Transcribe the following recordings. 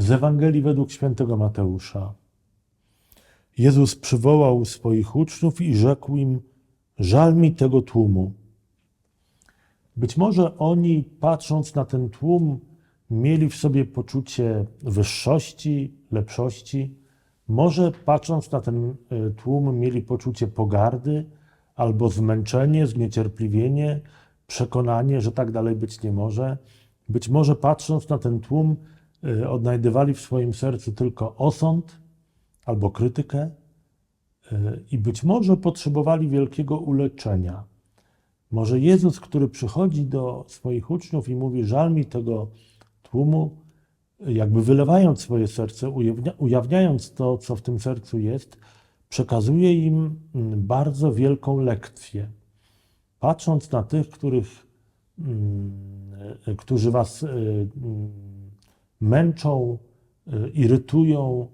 Z Ewangelii według świętego Mateusza. Jezus przywołał swoich uczniów i rzekł im: Żal mi tego tłumu. Być może oni, patrząc na ten tłum, mieli w sobie poczucie wyższości, lepszości. Może patrząc na ten y, tłum, mieli poczucie pogardy albo zmęczenie, zniecierpliwienie, przekonanie, że tak dalej być nie może. Być może patrząc na ten tłum, odnajdywali w swoim sercu tylko osąd albo krytykę y, i być może potrzebowali wielkiego uleczenia. Może Jezus, który przychodzi do swoich uczniów i mówi: Żal mi tego tłumu, jakby wylewając swoje serce, ujawnia, ujawniając to, co w tym sercu jest, przekazuje im mm, bardzo wielką lekcję. Patrząc na tych, których, mm, e, którzy was mm, męczą, e, irytują,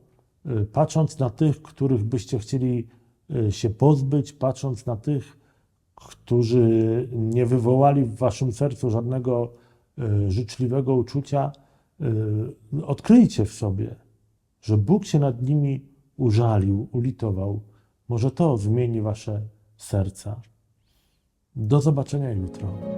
e, patrząc na tych, których byście chcieli e, się pozbyć, patrząc na tych, którzy nie wywołali w waszym sercu żadnego życzliwego uczucia, odkryjcie w sobie, że Bóg się nad nimi użalił, ulitował. Może to zmieni wasze serca. Do zobaczenia jutro.